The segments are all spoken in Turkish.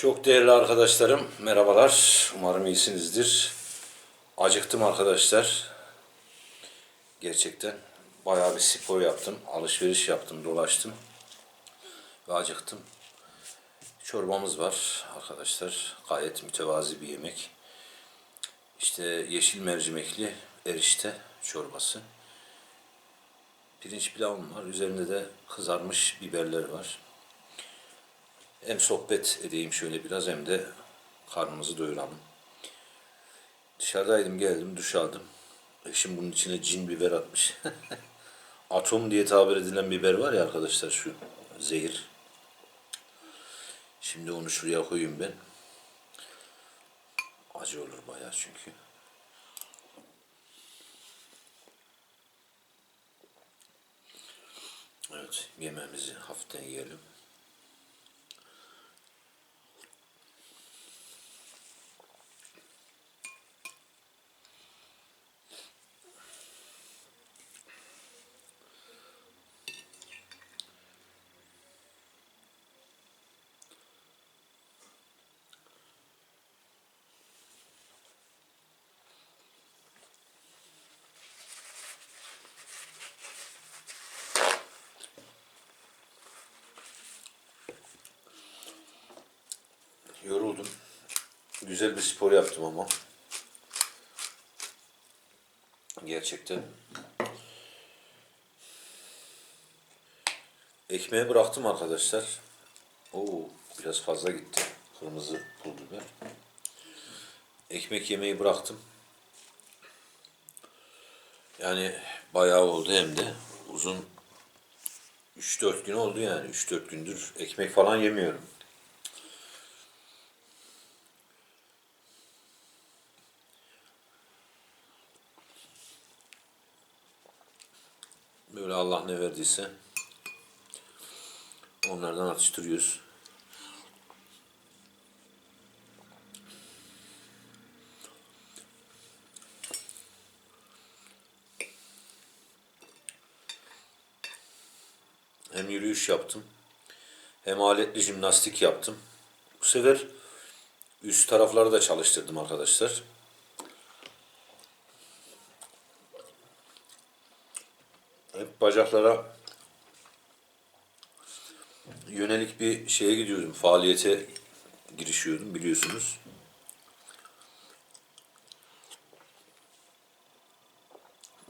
Çok değerli arkadaşlarım, merhabalar. Umarım iyisinizdir. Acıktım arkadaşlar. Gerçekten bayağı bir spor yaptım, alışveriş yaptım, dolaştım ve acıktım. Çorbamız var arkadaşlar. Gayet mütevazi bir yemek. İşte yeşil mercimekli erişte çorbası. Pirinç pilavım var. Üzerinde de kızarmış biberler var. Hem sohbet edeyim şöyle biraz hem de karnımızı doyuralım. Dışarıdaydım geldim duş aldım. Eşim bunun içine cin biber atmış. Atom diye tabir edilen biber var ya arkadaşlar şu zehir. Şimdi onu şuraya koyayım ben. Acı olur bayağı çünkü. Evet yemeğimizi hafiften yiyelim. Güzel bir spor yaptım ama. Gerçekten. Ekmeği bıraktım arkadaşlar. Oo, biraz fazla gitti. Kırmızı pul biber. Ekmek yemeyi bıraktım. Yani bayağı oldu hem de uzun 3-4 gün oldu yani. 3-4 gündür ekmek falan yemiyorum. Böyle Allah ne verdiyse onlardan atıştırıyoruz. Hem yürüyüş yaptım. Hem aletli jimnastik yaptım. Bu sefer üst tarafları da çalıştırdım arkadaşlar. Hep bacaklara yönelik bir şeye gidiyordum. Faaliyete girişiyordum biliyorsunuz.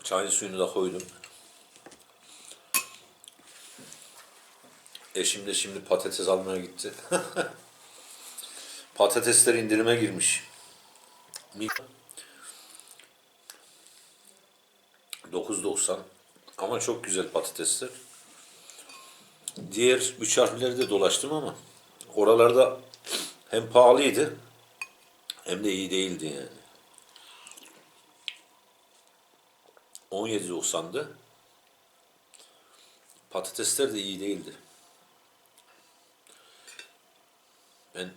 Çay suyunu da koydum. Eşim de şimdi patates almaya gitti. Patatesler indirime girmiş. 9.90 ama çok güzel patatesler. Diğer üç harfleri de dolaştım ama oralarda hem pahalıydı hem de iyi değildi yani. 17.90'dı. Patatesler de iyi değildi. Ben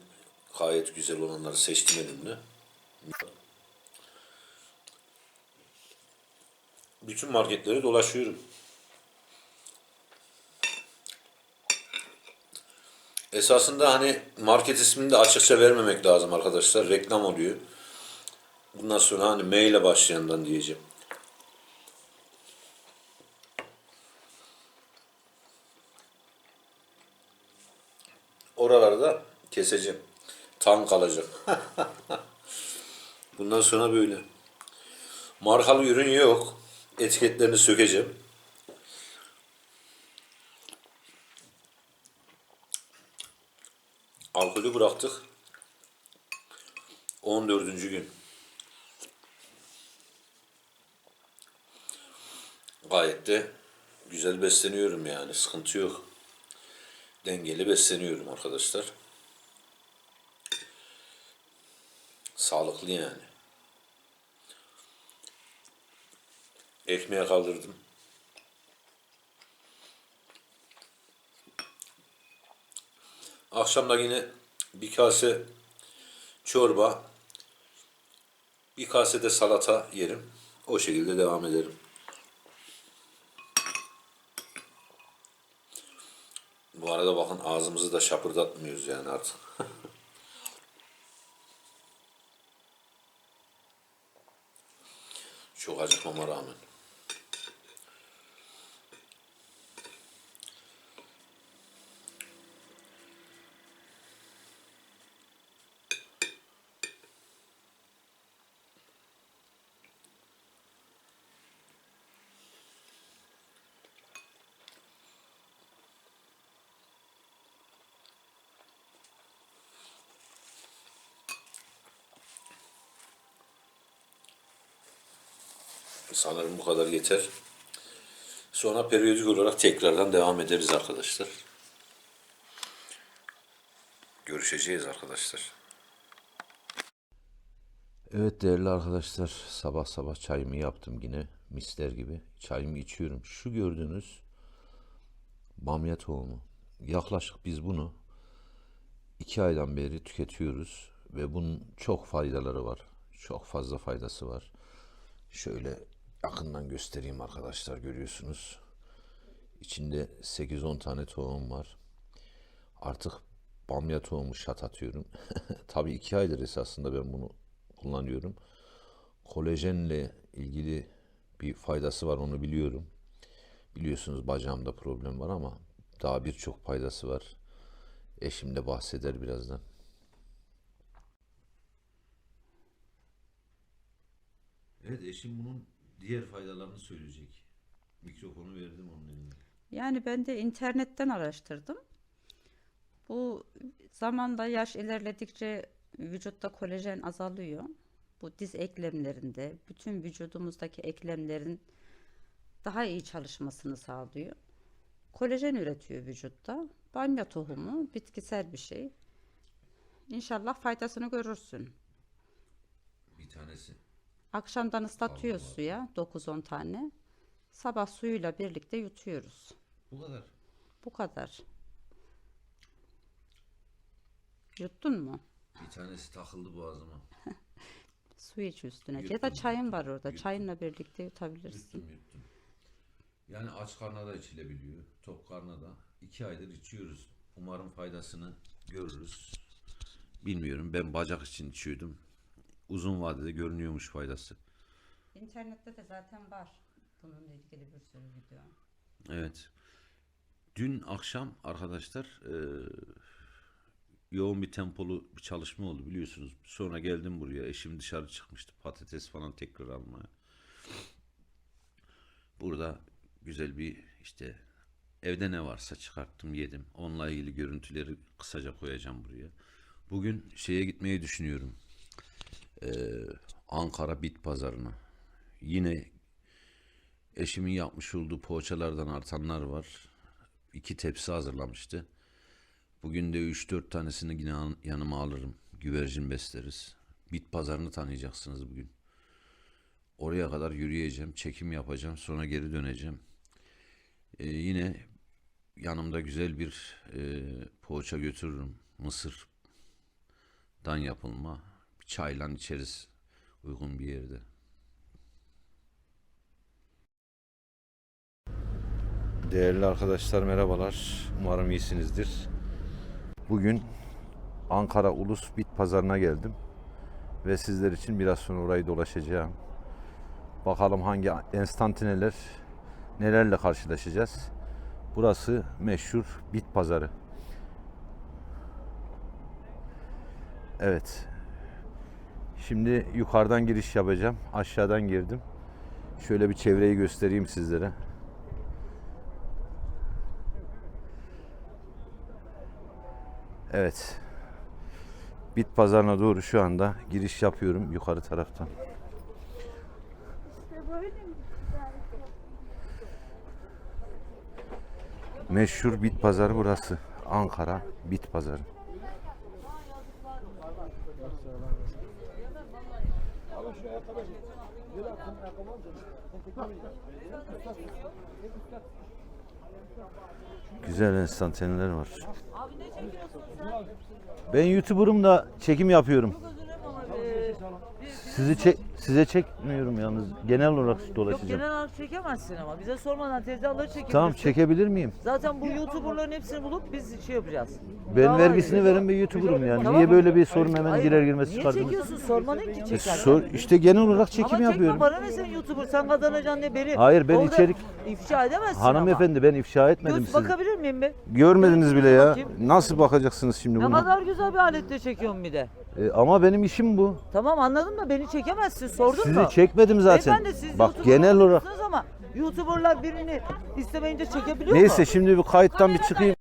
gayet güzel olanları seçtim elimle. Bütün marketleri dolaşıyorum. Esasında hani market ismini de açıkça vermemek lazım arkadaşlar. Reklam oluyor. Bundan sonra hani M ile başlayandan diyeceğim. Oralarda keseceğim. Tam kalacak. Bundan sonra böyle. Markalı ürün yok. Etiketlerini sökeceğim. Alkolü bıraktık. 14. gün. Gayet de güzel besleniyorum yani. Sıkıntı yok. Dengeli besleniyorum arkadaşlar. Sağlıklı yani. ekmeğe kaldırdım. Akşamda yine bir kase çorba, bir kase de salata yerim. O şekilde devam ederim. Bu arada bakın ağzımızı da şapırdatmıyoruz yani artık. Çok acıkmama rağmen. Sanırım bu kadar yeter. Sonra periyodik olarak tekrardan devam ederiz arkadaşlar. Görüşeceğiz arkadaşlar. Evet değerli arkadaşlar sabah sabah çayımı yaptım yine misler gibi. Çayımı içiyorum. Şu gördüğünüz bamya tohumu. Yaklaşık biz bunu iki aydan beri tüketiyoruz ve bunun çok faydaları var. Çok fazla faydası var. Şöyle yakından göstereyim arkadaşlar görüyorsunuz. İçinde 8-10 tane tohum var. Artık bamya tohumu şat atıyorum. Tabii iki aydır esasında ben bunu kullanıyorum. Kolajenle ilgili bir faydası var onu biliyorum. Biliyorsunuz bacağımda problem var ama daha birçok faydası var. Eşim de bahseder birazdan. Evet eşim bunun diğer faydalarını söyleyecek. Mikrofonu verdim onun eline. Yani ben de internetten araştırdım. Bu zamanda yaş ilerledikçe vücutta kolajen azalıyor. Bu diz eklemlerinde, bütün vücudumuzdaki eklemlerin daha iyi çalışmasını sağlıyor. Kolajen üretiyor vücutta. Bamya tohumu bitkisel bir şey. İnşallah faydasını görürsün. Bir tanesi. Akşamdan ıslatıyoruz Allah. suya 9-10 tane. Sabah suyuyla birlikte yutuyoruz. Bu kadar. Bu kadar. Yuttun mu? Bir tanesi takıldı boğazıma. Su iç üstüne. Ya Yuttum, da çayın var orada. yuttum. Çayınla birlikte yutabilirsin. Yuttum yuttum. Yani aç karnına da içilebiliyor. Tok karnına da. İki aydır içiyoruz. Umarım faydasını görürüz. Bilmiyorum. Ben bacak için içiyordum. Uzun vadede görünüyormuş faydası. İnternette de zaten var. Bununla ilgili bir sürü video. Evet. Dün akşam arkadaşlar eee, yoğun bir tempolu bir çalışma oldu biliyorsunuz. Sonra geldim buraya. Eşim dışarı çıkmıştı. Patates falan tekrar almaya. Burada güzel bir işte evde ne varsa çıkarttım yedim. Onunla ilgili görüntüleri kısaca koyacağım buraya. Bugün şeye gitmeyi düşünüyorum. Eee, Ankara Bit Pazarına. Yine Eşimin yapmış olduğu poğaçalardan artanlar var. İki tepsi hazırlamıştı. Bugün de 3-4 tanesini yine an- yanıma alırım. Güvercin besleriz. Bit pazarını tanıyacaksınız bugün. Oraya kadar yürüyeceğim, çekim yapacağım, sonra geri döneceğim. Ee, yine yanımda güzel bir e, poğaça götürürüm. Mısırdan yapılma. Bir çayla içeriz uygun bir yerde. Değerli arkadaşlar merhabalar. Umarım iyisinizdir. Bugün Ankara Ulus Bit Pazarına geldim. Ve sizler için biraz sonra orayı dolaşacağım. Bakalım hangi enstantaneler nelerle karşılaşacağız. Burası meşhur Bit Pazarı. Evet. Şimdi yukarıdan giriş yapacağım. Aşağıdan girdim. Şöyle bir çevreyi göstereyim sizlere. Evet. Bit pazarına doğru şu anda giriş yapıyorum yukarı taraftan. Meşhur bit pazarı burası. Ankara bit pazarı. Güzel enstantaneler var. Ben YouTuber'ım da çekim yapıyorum. Sizi çek Size çekmiyorum yalnız. Genel olarak Yok dolaşacağım. genel olarak çekemezsin ama. Bize sormadan tezgahları çekebilirsin. Tamam çekebilir miyim? Zaten bu YouTuber'ların hepsini bulup biz şey yapacağız. Ben Dava vergisini edeceğiz. veren bir YouTuber'ım yani. Tamam. Niye böyle bir sorun hemen Hayır, girer girmez Niye çıkardınız? çekiyorsun? Sormadın ki E, çekerken. sor, işte genel olarak çekim ama yapıyorum. çekme bana ne sen YouTuber sen kazanacaksın diye beni Hayır, ben orada içerik- ifşa edemezsin Hanımefendi ben ifşa ama. etmedim Göz sizi. bakabilir miyim be? Görmediniz bile ya. Bakayım. Nasıl bakacaksınız şimdi Ne bunu? kadar güzel bir aletle çekiyorsun bir de. E, ama benim işim bu. Tamam anladım da beni çekemezsin sordun mu? Sizi çekmedim zaten. Beyefendi siz Bak genel olarak. olmuşsunuz ama YouTuber'lar birini istemeyince çekebiliyor Neyse mu? şimdi bir kayıttan bir çıkayım.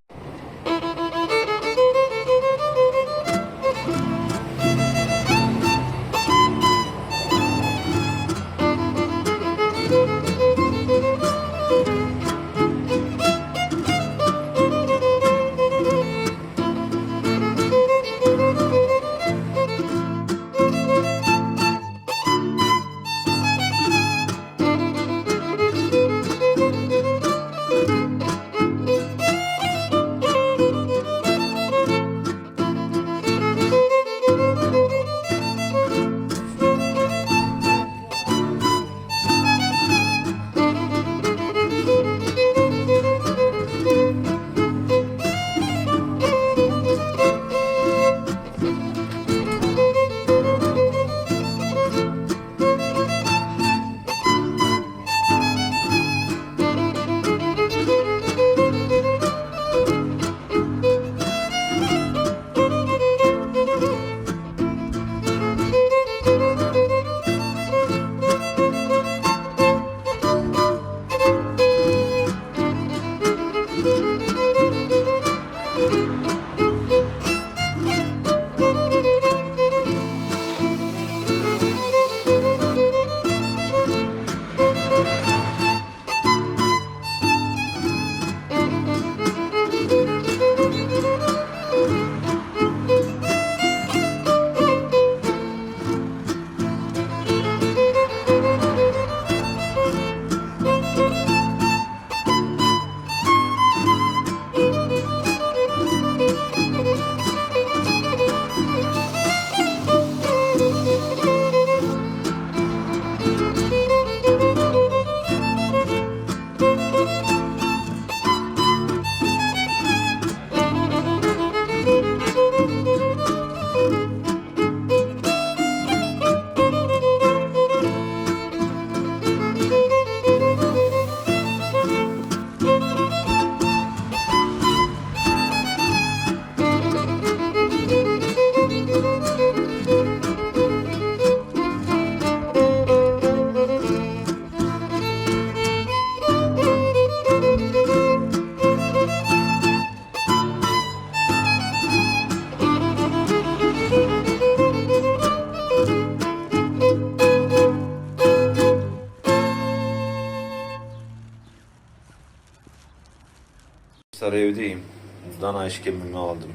Dana işkembimi aldım.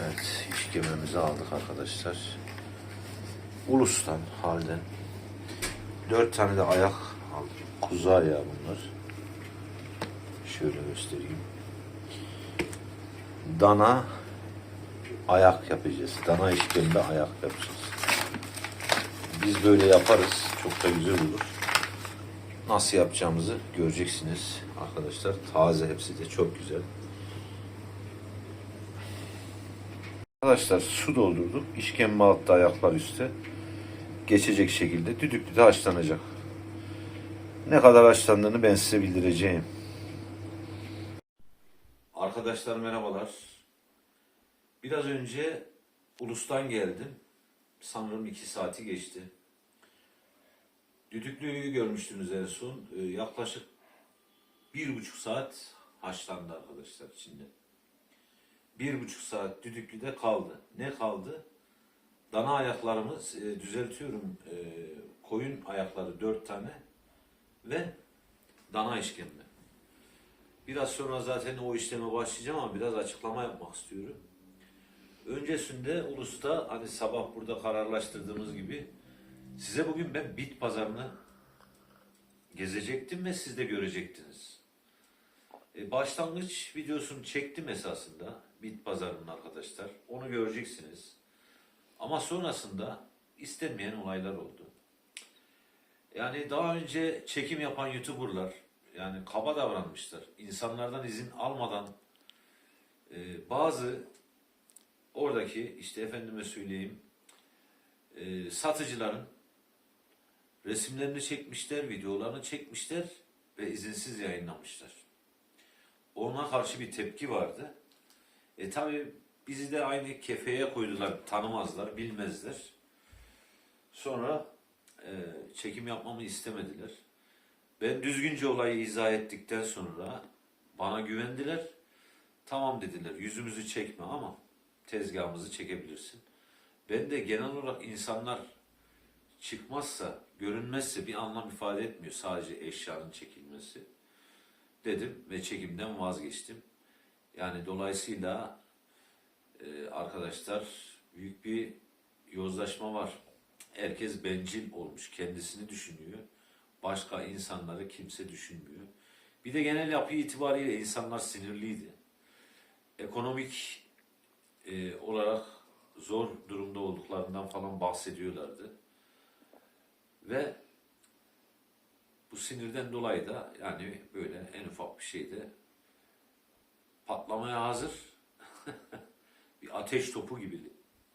Evet işkembimizi aldık arkadaşlar. Ulus'tan halden. Dört tane de ayak aldım. Kuzu ayağı bunlar. Şöyle göstereyim. Dana ayak yapacağız. Dana işkembe ayak yapacağız. Biz böyle yaparız. Çok da güzel olur. Nasıl yapacağımızı göreceksiniz arkadaşlar. Taze hepsi de çok güzel. Arkadaşlar su doldurduk. İşkembe altta ayaklar üstte. Geçecek şekilde düdüklü de haşlanacak. Ne kadar haşlandığını ben size bildireceğim. Arkadaşlar merhabalar. Biraz önce Ulus'tan geldim. Sanırım iki saati geçti. Düdüklüyü görmüştünüz en son. Ee, yaklaşık bir buçuk saat haşlandı arkadaşlar içinde. Bir buçuk saat düdüklüde kaldı. Ne kaldı? Dana ayaklarımı e, düzeltiyorum. E, koyun ayakları dört tane ve dana işkembe. Biraz sonra zaten o işleme başlayacağım ama biraz açıklama yapmak istiyorum. Öncesinde Ulus'ta hani sabah burada kararlaştırdığımız gibi size bugün ben bit pazarını gezecektim ve siz de görecektiniz. E, başlangıç videosunu çektim esasında bit pazarının arkadaşlar. Onu göreceksiniz. Ama sonrasında istenmeyen olaylar oldu. Yani daha önce çekim yapan YouTuber'lar yani kaba davranmışlar. İnsanlardan izin almadan e, bazı oradaki işte efendime söyleyeyim e, satıcıların resimlerini çekmişler, videolarını çekmişler ve izinsiz yayınlamışlar. Ona karşı bir tepki vardı. E tabi bizi de aynı kefeye koydular, tanımazlar, bilmezler. Sonra e, çekim yapmamı istemediler. Ben düzgünce olayı izah ettikten sonra bana güvendiler. Tamam dediler, yüzümüzü çekme ama tezgahımızı çekebilirsin. Ben de genel olarak insanlar çıkmazsa, görünmezse bir anlam ifade etmiyor sadece eşyanın çekilmesi. Dedim ve çekimden vazgeçtim. Yani dolayısıyla e, arkadaşlar büyük bir yozlaşma var. Herkes bencil olmuş, kendisini düşünüyor. Başka insanları kimse düşünmüyor. Bir de genel yapı itibariyle insanlar sinirliydi. Ekonomik e, olarak zor durumda olduklarından falan bahsediyorlardı. Ve bu sinirden dolayı da yani böyle en ufak bir şeyde patlamaya hazır bir ateş topu gibi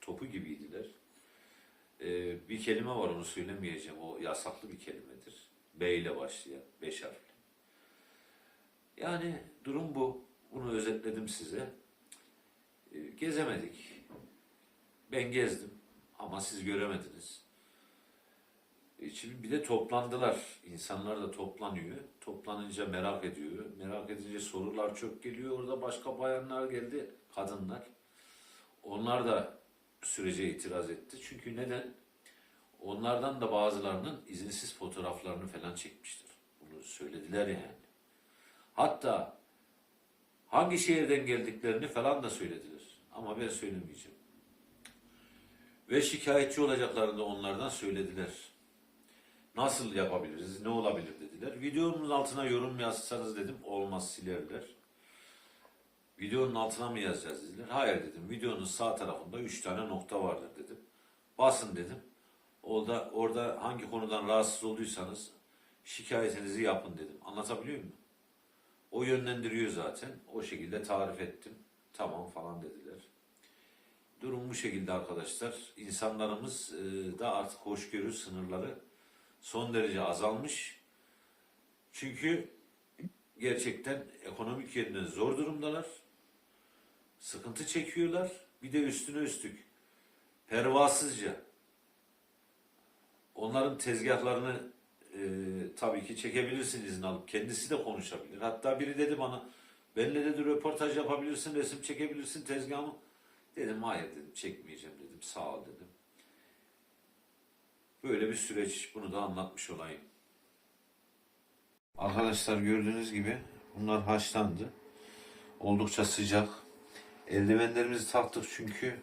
topu gibiydiler. Ee, bir kelime var onu söylemeyeceğim. O yasaklı bir kelimedir. B ile başlayan. Beş harfli. Yani durum bu. Bunu özetledim size. Ee, gezemedik. Ben gezdim ama siz göremediniz. E, Şimdi bir de toplandılar. İnsanlar da toplanıyor. Toplanınca merak ediyor. Merak edince sorular çok geliyor. Orada başka bayanlar geldi, kadınlar. Onlar da sürece itiraz etti. Çünkü neden? Onlardan da bazılarının izinsiz fotoğraflarını falan çekmiştir. Bunu söylediler yani. Hatta hangi şehirden geldiklerini falan da söylediler. Ama ben söylemeyeceğim. Ve şikayetçi olacaklarını da onlardan söylediler. Nasıl yapabiliriz, ne olabilir dediler. Videonun altına yorum yazsanız dedim, olmaz silerler. Videonun altına mı yazacağız dediler. Hayır dedim, videonun sağ tarafında üç tane nokta vardır dedim. Basın dedim. Orada, orada hangi konudan rahatsız olduysanız şikayetinizi yapın dedim. Anlatabiliyor muyum? O yönlendiriyor zaten. O şekilde tarif ettim. Tamam falan dediler. Durum bu şekilde arkadaşlar. İnsanlarımız e, da artık hoşgörü sınırları son derece azalmış. Çünkü gerçekten ekonomik yerinden zor durumdalar. Sıkıntı çekiyorlar. Bir de üstüne üstlük pervasızca onların tezgahlarını e, tabii ki çekebilirsin izin alıp. Kendisi de konuşabilir. Hatta biri dedi bana benimle dedi röportaj yapabilirsin, resim çekebilirsin tezgahımı. Dedim hayır dedim çekmeyeceğim dedim sağ ol dedim. Böyle bir süreç. Bunu da anlatmış olayım. Arkadaşlar gördüğünüz gibi bunlar haşlandı. Oldukça sıcak. Eldivenlerimizi taktık çünkü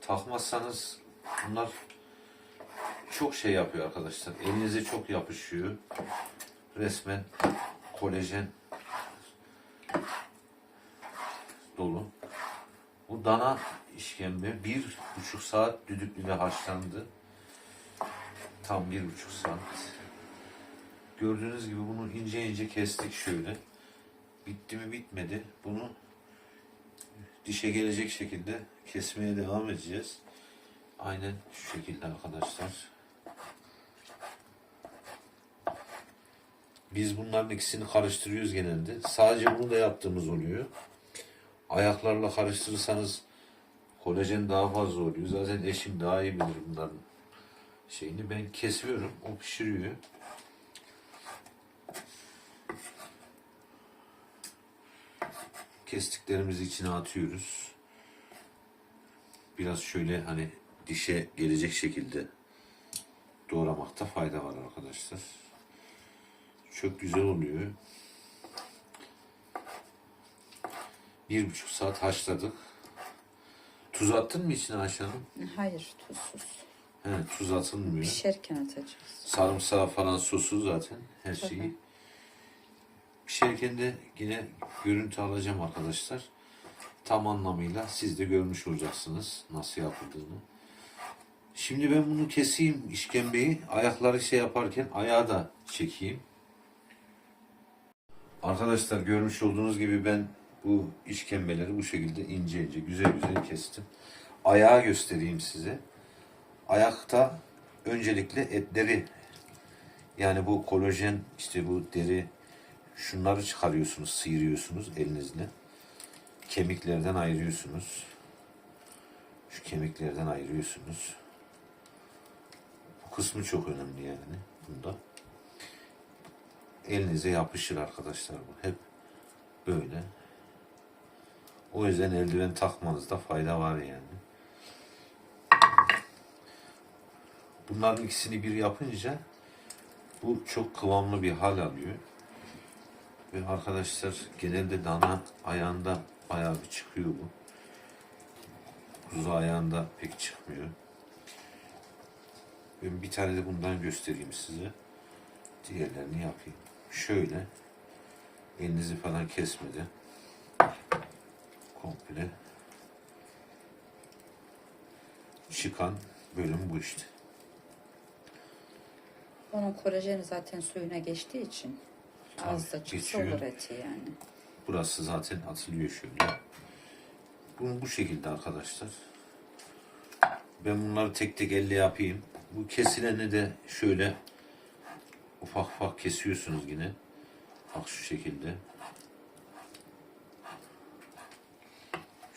takmazsanız bunlar çok şey yapıyor arkadaşlar. Elinize çok yapışıyor. Resmen kolajen dolu. Bu dana işkembe bir buçuk saat düdüklüde haşlandı. Tam bir buçuk saat. Gördüğünüz gibi bunu ince ince kestik şöyle. Bitti mi bitmedi. Bunu dişe gelecek şekilde kesmeye devam edeceğiz. Aynen şu şekilde arkadaşlar. Biz bunların ikisini karıştırıyoruz genelde. Sadece bunu da yaptığımız oluyor. Ayaklarla karıştırırsanız kolajen daha fazla oluyor. Zaten eşim daha iyi bilir bunların şeyini. Ben kesiyorum, o pişiriyor. Kestiklerimizi içine atıyoruz. Biraz şöyle hani dişe gelecek şekilde doğramakta fayda var arkadaşlar. Çok güzel oluyor. Bir buçuk saat haşladık. Tuz attın mı içine Ayşe Hanım? Hayır tuzsuz. He, tuz atılmıyor. Pişerken atacağız. Sarımsağı falan sosu zaten her şeyi. Pişerken de yine görüntü alacağım arkadaşlar. Tam anlamıyla siz de görmüş olacaksınız nasıl yapıldığını. Şimdi ben bunu keseyim işkembeyi. Ayakları şey yaparken ayağı da çekeyim. Arkadaşlar görmüş olduğunuz gibi ben bu işkembeleri bu şekilde ince ince güzel güzel kestim. Ayağı göstereyim size. Ayakta öncelikle etleri yani bu kolajen işte bu deri şunları çıkarıyorsunuz, sıyırıyorsunuz elinizle. Kemiklerden ayırıyorsunuz. Şu kemiklerden ayırıyorsunuz. Bu kısmı çok önemli yani bunda. Elinize yapışır arkadaşlar bu. Hep böyle. O yüzden eldiven takmanızda fayda var yani. Bunların ikisini bir yapınca bu çok kıvamlı bir hal alıyor. Ve arkadaşlar genelde dana ayağında bayağı bir çıkıyor bu. Kuzu ayağında pek çıkmıyor. Ben bir tane de bundan göstereyim size. Diğerlerini yapayım. Şöyle elinizi falan kesmeden komple çıkan bölüm bu işte. Onun kolajeni zaten suyuna geçtiği için Tabii, az da çıksa geçiyor. olur eti yani. Burası zaten atılıyor şöyle. Bu, bu şekilde arkadaşlar. Ben bunları tek tek elle yapayım. Bu kesileni de şöyle ufak ufak kesiyorsunuz yine. Bak şu şekilde.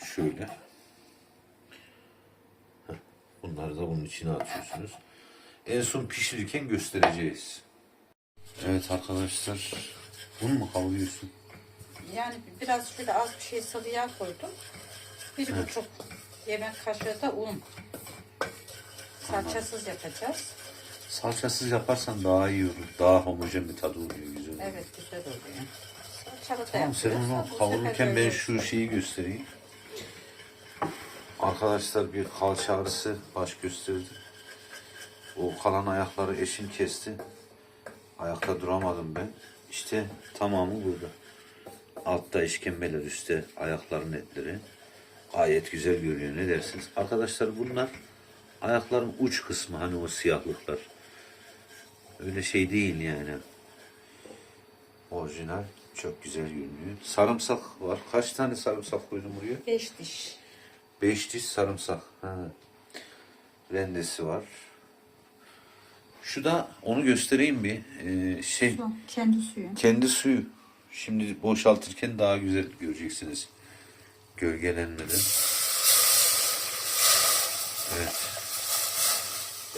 Şöyle. Bunları da bunun içine atıyorsunuz. En son pişirirken göstereceğiz. Evet arkadaşlar. Bunu mu kavuruyorsun? Yani biraz şöyle az bir şey sıvı yağ koydum. Bir buçuk yemek kaşığı da un. Salçasız yapacağız. Salçasız yaparsan daha iyi olur. Daha homojen bir tadı oluyor güzel. olur. Evet güzel oluyor. Salçalı da Tamam sen onu kavururken ben şu şeyi göstereyim. Arkadaşlar bir kalça ağrısı baş gösterdi. O kalan ayakları eşim kesti. Ayakta duramadım ben. İşte tamamı burada. Altta işkembeler, üstte ayakların etleri. Gayet güzel görünüyor. Ne dersiniz? Arkadaşlar bunlar ayakların uç kısmı hani o siyahlıklar. Öyle şey değil yani. Orijinal. Çok güzel görünüyor. Sarımsak var. Kaç tane sarımsak koydum buraya? Beş diş. Beş diş sarımsak. Ha. Rendesi var. Şu da onu göstereyim bir. Ee, şey Su, kendi suyu. kendi suyu. Şimdi boşaltırken daha güzel göreceksiniz. Gölgelenmeden. Evet.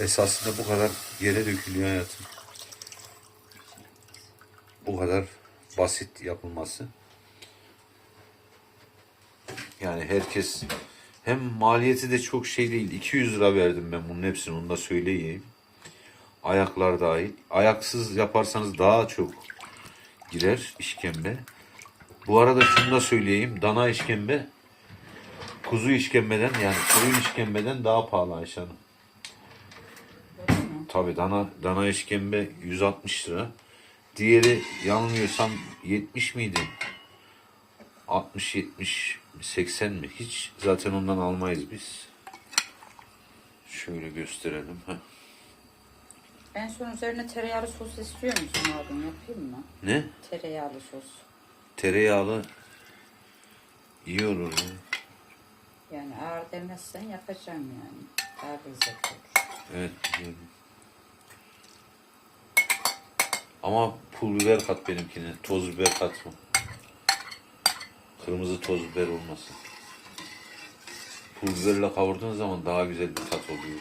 Esasında bu kadar yere dökülüyor hayatım. Bu kadar basit yapılması. Yani herkes hem maliyeti de çok şey değil. 200 lira verdim ben bunun hepsini onu da söyleyeyim. Ayaklar dahil. Ayaksız yaparsanız daha çok girer işkembe. Bu arada şunu da söyleyeyim. Dana işkembe kuzu işkembeden yani koyun işkembeden daha pahalı Ayşe Hanım. Tabii dana, dana işkembe 160 lira. Diğeri yanılmıyorsam 70 miydi? 60, 70, 80 mi? Hiç zaten ondan almayız biz. Şöyle gösterelim. Heh. En son üzerine tereyağlı sos istiyor musun abim? Yapayım mı? Ne? Tereyağlı sos. Tereyağlı iyi olur. ya. Yani ağır demezsen yapacağım yani. Daha lezzetli olur. Evet biliyorum. Ama pul biber kat benimkine. Toz biber katma. Kırmızı toz biber olmasın. Pul biberle kavurduğun zaman daha güzel bir tat oluyor.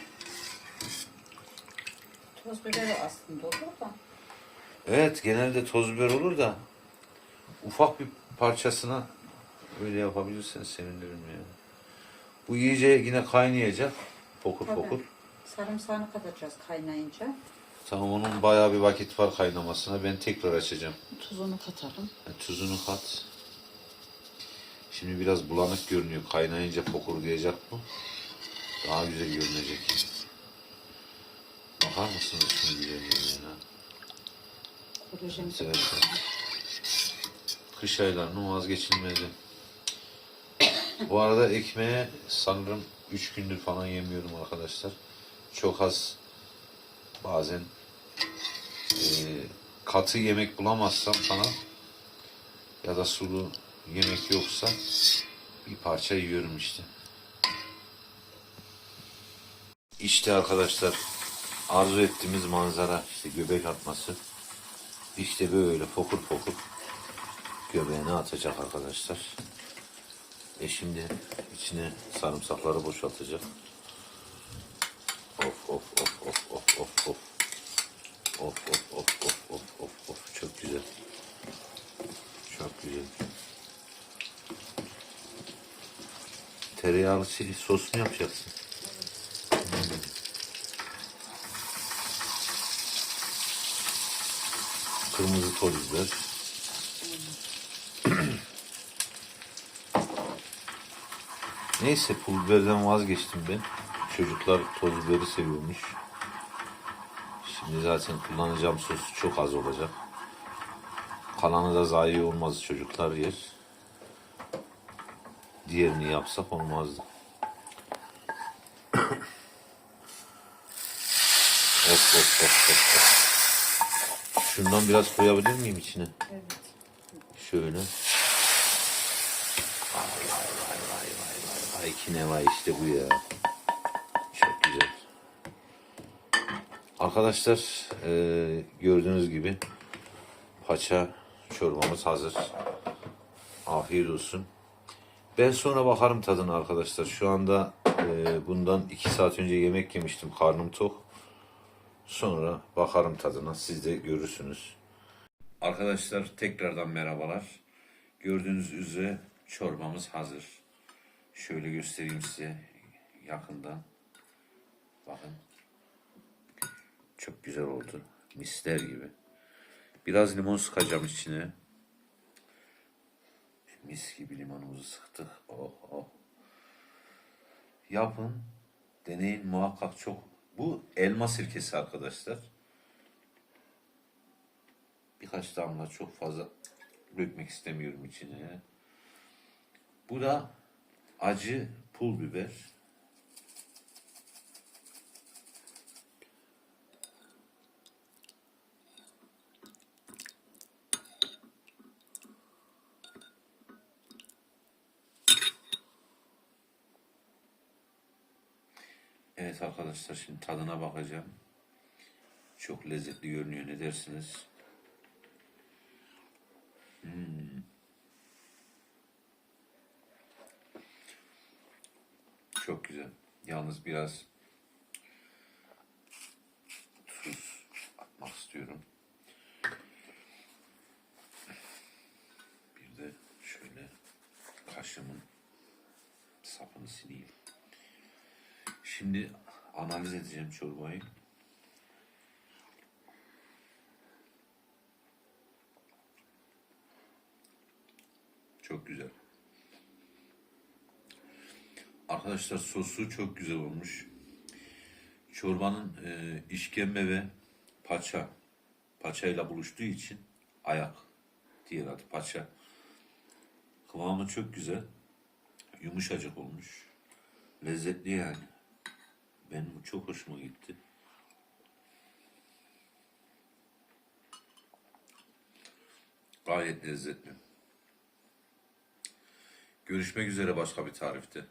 Toz biberi aslında olur da. Evet genelde toz biber olur da ufak bir parçasına öyle yapabilirsen sevinirim ya. Bu iyice yine kaynayacak. Fokur Tabii. fokur. Sarımsağını katacağız kaynayınca. Tamam onun bayağı bir vakit var kaynamasına. Ben tekrar açacağım. Tuzunu katalım. Yani tuzunu kat. Şimdi biraz bulanık görünüyor. Kaynayınca fokurlayacak bu. Daha güzel görünecek. Bakar mısınız şunun güzelliğine? Kolajen Evet. Kış aylarının vazgeçilmezi. Bu arada ekmeğe sanırım 3 gündür falan yemiyorum arkadaşlar. çok az bazen e, katı yemek bulamazsam falan ya da sulu yemek yoksa bir parça yiyorum işte. İşte arkadaşlar arzu ettiğimiz manzara işte göbek atması. İşte böyle fokur fokur göbeğine atacak arkadaşlar. E şimdi içine sarımsakları boşaltacak. Of of of of of of of. Of of of of of of of çok güzel. Çok güzel. Tereyağlı çili sos mu yapacaksın? Kırmızı toz biber. Neyse pul biberden vazgeçtim ben. Çocuklar toz biberi seviyormuş. Şimdi zaten kullanacağım sos çok az olacak. Kalanı da zayi olmaz çocuklar yer. Diğerini yapsak olmazdı. of of of of of. Şundan biraz koyabilir miyim içine? Evet. Şöyle. Vay vay vay vay vay vay vay ki ne vay işte bu ya. Çok güzel. Arkadaşlar eee, gördüğünüz gibi paça çorbamız hazır. Afiyet olsun. Ben sonra bakarım tadına arkadaşlar. Şu anda eee, bundan iki saat önce yemek yemiştim. Karnım tok. Sonra bakarım tadına. Siz de görürsünüz. Arkadaşlar tekrardan merhabalar. Gördüğünüz üzere çorbamız hazır. Şöyle göstereyim size yakından. Bakın. Çok güzel oldu. Misler gibi. Biraz limon sıkacağım içine. Mis gibi limonumuzu sıktık. Oh oh. Yapın. Deneyin muhakkak çok. Bu elma sirkesi arkadaşlar. Birkaç damla çok fazla dökmek istemiyorum içine. Bu da acı pul biber. Evet arkadaşlar şimdi tadına bakacağım. Çok lezzetli görünüyor ne dersiniz? Çok güzel. Yalnız biraz tuz atmak istiyorum. Bir de şöyle kaşımın sapını sileyim. Şimdi analiz edeceğim çorbayı. Çok güzel. Arkadaşlar sosu çok güzel olmuş. Çorbanın e, işkembe ve paça, paçayla buluştuğu için ayak, diğer adı paça. Kıvamı çok güzel. Yumuşacık olmuş. Lezzetli yani. Benim çok hoşuma gitti. Gayet lezzetli. Görüşmek üzere başka bir tarifte.